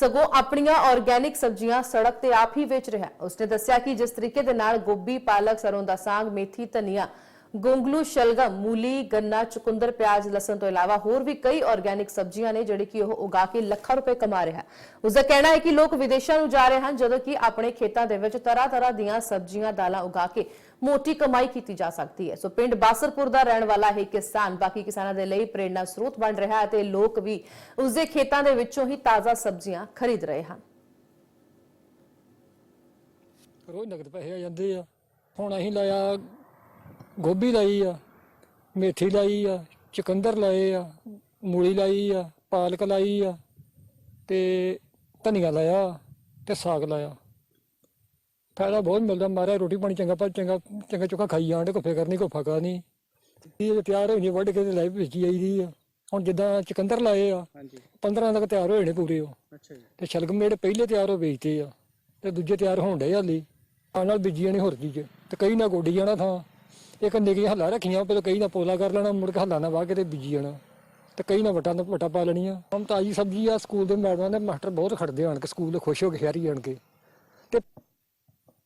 ਸਗੋਂ ਆਪਣੀਆਂ ਆਰਗੈਨਿਕ ਸਬਜ਼ੀਆਂ ਸੜਕ ਤੇ ਆਪ ਹੀ ਵੇਚ ਰਿਹਾ। ਉਸਨੇ ਦੱਸਿਆ ਕਿ ਜਿਸ ਤਰੀਕੇ ਦੇ ਨਾਲ ਗੋਭੀ, ਪਾਲਕ, ਸਰੋਂ ਦਾ ਸਾਗ, ਮੇਥੀ, ਧਨੀਆ, ਗੋਂਗਲੂ, ਸ਼ਲਗਮ, ਮੂਲੀ, ਗੰਨਾ, ਚੁਕੰਦਰ, ਪਿਆਜ਼, ਲਸਣ ਤੋਂ ਇਲਾਵਾ ਹੋਰ ਵੀ ਕਈ ਆਰਗੈਨਿਕ ਸਬਜ਼ੀਆਂ ਨੇ ਜਿਹੜੀ ਕਿ ਉਹ ਉਗਾ ਕੇ ਲੱਖਾਂ ਰੁਪਏ ਕਮਾ ਰਿਹਾ ਹੈ। ਉਸਦਾ ਕਹਿਣਾ ਹੈ ਕਿ ਲੋਕ ਵਿਦੇਸ਼ਾਂ ਨੂੰ ਜਾ ਰਹੇ ਹਨ ਜਦੋਂ ਕਿ ਆਪਣੇ ਖੇਤਾਂ ਦੇ ਵਿੱਚ ਤਰ੍ਹਾਂ-ਤਰ੍ਹਾਂ ਦੀਆਂ ਸਬਜ਼ੀਆਂ, ਦਾਲਾਂ ਉਗਾ ਕੇ ਮੋਟੀ ਕਮਾਈ ਕੀਤੀ ਜਾ ਸਕਦੀ ਹੈ। ਸੋ ਪਿੰਡ ਬਾਸਰਪੁਰ ਦਾ ਰਹਿਣ ਵਾਲਾ ਇਹ ਕਿਸਾਨ ਬਾਕੀ ਕਿਸਾਨਾਂ ਦੇ ਲਈ ਪ੍ਰੇਰਣਾ ਸਰੋਤ ਬਣ ਰਿਹਾ ਹੈ ਤੇ ਲੋਕ ਵੀ ਉਸਦੇ ਖੇਤਾਂ ਦੇ ਵਿੱਚੋਂ ਹੀ ਤਾਜ਼ਾ ਸਬਜ਼ੀਆਂ ਖਰੀਦ ਰਹੇ ਹਨ। ਰੋਜ਼ ਨਗਦ ਪੈਸੇ ਆ ਜਾਂਦੇ ਆ। ਹੁਣ ਅਸੀਂ ਲਾਇਆ ਗੋਭੀ ਲਾਈ ਆ, ਮੇਥੀ ਲਾਈ ਆ, ਚੁਕੰਦਰ ਲਾਏ ਆ, ਮੂਲੀ ਲਾਈ ਆ, ਪਾਲਕ ਲਾਈ ਆ ਤੇ ਧਨੀਆ ਲਾਇਆ ਤੇ ਸਾਗ ਲਾਇਆ। ਫਾਇਦਾ ਬਹੁਤ ਮਿਲਦਾ ਮਾਰਿਆ ਰੋਟੀ ਪਾਣੀ ਚੰਗਾ ਪਰ ਚੰਗਾ ਚੰਗਾ ਚੁੱਕਾ ਖਾਈ ਜਾਂਦੇ ਨਹੀਂ ਕੋਈ ਫਕਾ ਨਹੀਂ ਇਹ ਤਿਆਰ ਹੋਈ ਵੱਢ ਕੇ ਤੇ ਲਾਈ ਵੇਚੀ ਆਈਦੀ ਆ। ਹੁਣ ਜਿੱਦਾਂ ਚੁਕੰਦਰ ਲਾਏ ਆ ਹਾਂਜੀ। 15 ਤੱਕ ਤਿਆਰ ਹੋਏ ਨੇ ਪੂਰੇ ਉਹ। ਅੱਛਾ ਜੀ। ਤੇ ਸ਼ਲਗਮ ਜਿਹੜੇ ਪਹਿਲੇ ਤਿਆਰ ਹੋ ਵੇਚਦੇ ਆ ਤੇ ਦੂਜੇ ਤਿਆਰ ਹੋਣ ਡਏ ਹਾਲੇ। ਆ ਨਾਲ ਬੀਜੀ ਜਾਣੀ ਹੋਰ ਚੀਜ਼ ਤੇ ਕਈ ਨਾ ਗੋਡੀ ਜਾਣਾ ਥਾਂ। ਇੱਕ ਨਿੱਕੀ ਹੱਲਾ ਰੱਖੀਆਂ ਪਹਿਲਾਂ ਕਈ ਨਾ ਪੋਲਾ ਕਰ ਲੈਣਾ ਮੁੜ ਕੇ ਹੱਲਾ ਨਾ ਵਾਹ ਕੇ ਤੇ ਬੀਜੀ ਜਾਣਾ। ਤੇ ਕਈ ਨਾ ਵਟਾਂ ਵਟਾ ਪਾ ਲੈਣੀਆਂ। ਹੁਣ ਤਾਜੀ ਸਬਜ਼ੀ ਆ ਸਕੂਲ ਦੇ ਮੈਡਮਾਂ ਦੇ ਮਾਸਟਰ ਬਹੁਤ ਖੜਦੇ ਆਣ ਕੇ ਸਕੂਲ ਦੇ ਖੁਸ਼ ਹੋ ਕੇ ਸ਼ਹਿਰੀ ਆਣ ਕੇ। ਤੇ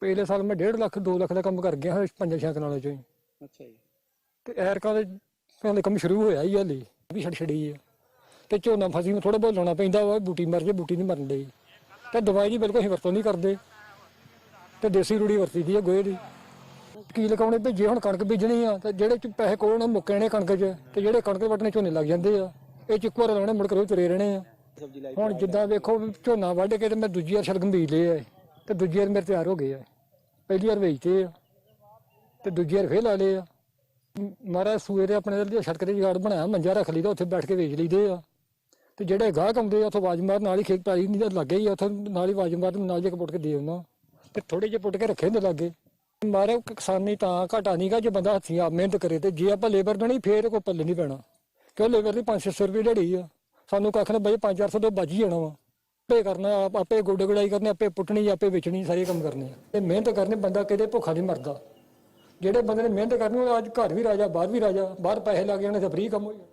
ਪਹਿਲੇ ਸਾਲ ਮੈਂ 1.5 ਲੱਖ 2 ਲੱਖ ਦਾ ਕੰਮ ਕਰ ਗਿਆ ਹਾਂ ਪੰਜਾਂ ਛੇ ਕਨਾਲਾਂ ਚੋਂ ਹੀ। ਅੱਛਾ ਜੀ। ਤੇ ਐਰਕਾਂ ਦੇ ਕਹਿੰਦੇ ਕੰਮ ਸ਼ੁਰੂ ਹੋਇਆ ਹੀ ਹਾਲੇ ਵੀ ਛੜ ਛੜੀ ਆ। ਤੇ ਝੋਨਾ ਫਸੀ ਨੂੰ ਥੋੜਾ ਬਹੁਤ ਲਾਉਣਾ ਪੈਂਦਾ ਵਾ ਬੂਟੀ ਮਰ ਜੇ ਬੂਟੀ ਨਹੀਂ ਮਰਨ ਡਈ। ਤੇ ਦਵਾਈ ਦੀ ਬਿਲਕੁਲ ਅਸੀਂ ਵਰਤੋਂ ਨਹੀਂ ਕਰਦੇ। ਤੇ ਦੇਸੀ ਰੂੜੀ ਵਰਤੀ ਦੀ ਆ ਗੋਹੇ ਦੀ। ਕੀ ਲਗਾਉਣੇ ਭੇਜੇ ਹੁਣ ਕਣਕ ਬੀਜਣੀ ਆ ਤੇ ਜਿਹੜੇ ਚ ਪੈਸੇ ਕੋਲ ਨੇ ਮੁੱਕੇ ਨੇ ਕਣਕ 'ਚ ਤੇ ਜਿਹੜੇ ਕਣਕ ਵੱਟਣੇ ਝੋਨੇ ਲੱਗ ਜਾਂਦੇ ਆ ਇਹ ਚ ਇੱਕ ਵਾਰ ਲਾਉਣੇ ਮੁੜ ਕੇ ਰੋਜ਼ ਤੁਰੇ ਰਹਿਣੇ ਆ। ਲਾਈ ਹੁਣ ਜਿੱਦਾਂ ਵੇਖੋ ਝੋਨਾ ਵੱਢ ਕੇ ਤੇ ਮੈਂ ਦੂਜੀ ਵਾਰ ਸ਼ਲਗਮ ਬੀਜ ਲਏ ਆ ਤੇ ਦੂਜੀ ਵਾਰ ਮੇਰੇ ਤਿਆਰ ਹੋ ਗਏ ਆ। ਪਹਿਲੀ ਵਾਰ ਵੇਚਤੇ ਆ ਤੇ ਦੂਜੀ ਵਾਰ ਫੇਰ ਲਾ ਲਏ ਆ। ਮਾਰਾ ਸੂਏ ਦੇ ਆਪਣੇ ਦੇ ਸੜਕ ਤੇ ਜਗਾੜ ਬਣਾਇਆ ਮੰਜਾ ਰੱਖ ਲਈਦਾ ਉੱਥੇ ਬੈਠ ਕੇ ਵੇਚ ਲਈਦੇ ਆ। ਤੇ ਜਿਹੜੇ ਗਾਹਕ ਆਉਂਦੇ ਆ ਉੱਥੋਂ ਆਵਾਜ਼ ਮਾਰ ਨਾਲ ਹੀ ਖੇਤ ਪਾਈ ਨਹੀਂ ਤਾਂ ਲੱਗੇ ਹੀ ਆ, ਉੱਥੋਂ ਨਾਲ ਹੀ ਆਵਾਜ਼ ਮਾਰ ਨਾਲ ਜੇ ਪੁੱਟ ਕੇ ਦੇ ਆਉਣਾ ਤੇ ਥੋੜੇ ਜਿਹੇ ਪੁੱਟ ਕੇ ਰੱਖੇ ਹੁੰਦੇ ਲੱਗੇ। ਮਾਰੇ ਕਿਸਾਨੀ ਤਾਂ ਘਾਟਾ ਨਹੀਂਗਾ ਜੇ ਬੰਦਾ ਹੱਥੀਂ ਆਪ ਮਿਹਨਤ ਕਰੇ ਤੇ ਜੇ ਆਪਾਂ ਲੇਬਰ ਦੇਣੀ ਫੇਰ ਕੋਈ ਪੱਲੇ ਨਹੀਂ ਪੈਣਾ। ਕਿਉਂ ਲੇਬਰ ਦੀ 500 ਰੁਪਏ ਢੜੀ ਆ। ਸਾਨੂੰ ਕੱਖ ਨਾ ਬਈ 5-400 ਤੋਂ ਬਚ ਹੀ ਜਾਣਾ ਵਾ। ਆਪੇ ਕਰਨਾ, ਆਪੇ ਗੋਡੇ ਗੜਾਈ ਕਰਨੀ, ਆਪੇ ਪੁੱਟਣੀ, ਆਪੇ ਵੇਚਣੀ, ਸਾਰੇ ਕੰਮ ਕਰਨੇ ਤੇ ਮਿਹਨਤ ਕਰਨੀ ਬੰਦਾ ਕਿਤੇ ਭੁੱਖਾ ਨਹੀਂ ਮਰਦਾ। ਜਿਹੜੇ ਬੰਦੇ ਨੇ ਮਿਹਨਤ ਕਰਨੀ, ਉਹ ਅੱਜ ਘਰ ਵੀ ਰਾਜਾ, ਬਾਹਰ ਵੀ ਰਾਜਾ, ਬਾਹਰ ਪੈਸੇ ਲੱਗ ਜਾਣੇ ਤੇ ਫ੍ਰੀ ਕੰਮ ਹੋ ਜਾਣਾ